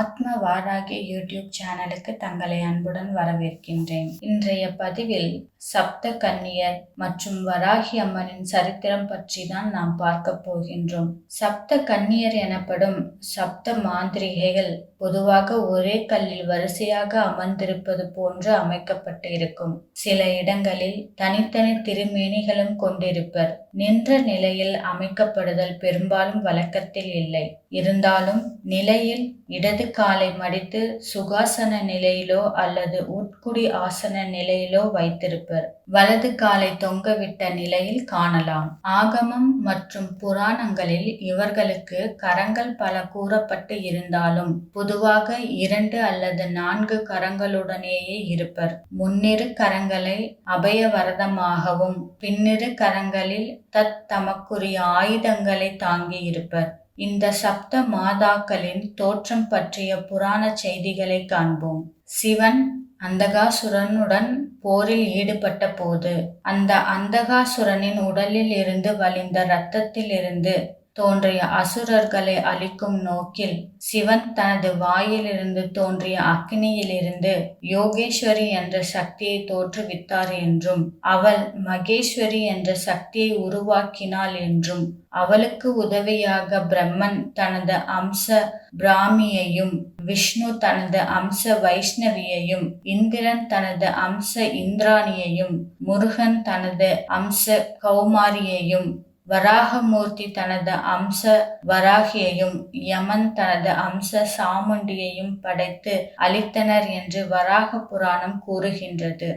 ஆத்ம வாராகி யூடியூப் சேனலுக்கு தங்களை அன்புடன் வரவேற்கின்றேன். இன்றைய பதிவில் சப்த கன்னியர் மற்றும் வராகி அம்மனின் சரித்திரம் பற்றி தான் நாம் பார்க்க போகின்றோம். சப்த கன்னியர் எனப்படும் சப்த மாந்திரிகைகள் பொதுவாக ஒரே கல்லில் வரிசையாக அமர்ந்திருப்பது போன்று அமைக்கப்பட்டு இருக்கும் சில இடங்களில் தனித்தனி திருமேனிகளும் கொண்டிருப்பர். நின்ற நிலையில் அமைக்கப்படுதல் பெரும்பாலும் வழக்கத்தில் இல்லை. இருந்தாலும் நிலையில் இடது காலை மடித்து சுகாசன நிலையிலோ அல்லது உட்குடி ஆசன நிலையிலோ வைத்திருப்பர். வலது காலை தொங்கவிட்ட நிலையில் காணலாம். ஆகமம் மற்றும் புராணங்களில் இவர்களுக்கு கரங்கள் பல கூறப்பட்டு இருந்தாலும் பொதுவாக இரண்டு அல்லது நான்கு கரங்களுடனேயே இருப்பர். முன்னிரு கரங்களை அபயவரதமாகவும் பின்னிரு கரங்களில் தத் தமக்குரிய ஆயுதங்களை தாங்கி இருப்பர் இந்த சப்த மாதாக்களின் தோற்றம் பற்றிய புராண செய்திகளை காண்போம். சிவன் அந்தகாசுரனுடன் போரில் ஈடுபட்ட போது அந்த அந்தகாசுரனின் உடலில் இருந்து வழிந்த இரத்தத்தில் இருந்து தோன்றிய அசுரர்களை அழிக்கும் நோக்கில் சிவன் தனது வாயிலிருந்து தோன்றிய அக்னியிலிருந்து யோகேஸ்வரி என்ற சக்தியை தோற்றுவித்தார் என்றும் அவள் மகேஸ்வரி என்ற சக்தியை உருவாக்கினாள் என்றும் அவளுக்கு உதவியாக பிரம்மன் தனது அம்ச பிராமியையும் விஷ்ணு தனது அம்ச வைஷ்ணவியையும் இந்திரன் தனது அம்ச இந்திராணியையும் முருகன் தனது அம்ச கௌமாரியையும் வராகமூர்த்தி தனது அம்ச வராகியையும் யமன் தனது அம்ச சாமுண்டியையும் படைத்து அளித்தனர் என்று வராக புராணம் கூறுகின்றது.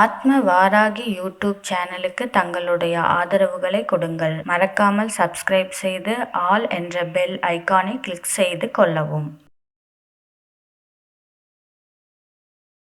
ஆத்ம வாராகி யூடியூப் சேனலுக்கு தங்களுடைய ஆதரவுகளை கொடுங்கள். மறக்காமல் சப்ஸ்கிரைப் செய்து ஆல் என்ற பெல் ஐக்கானை கிளிக் செய்து கொள்ளவும்.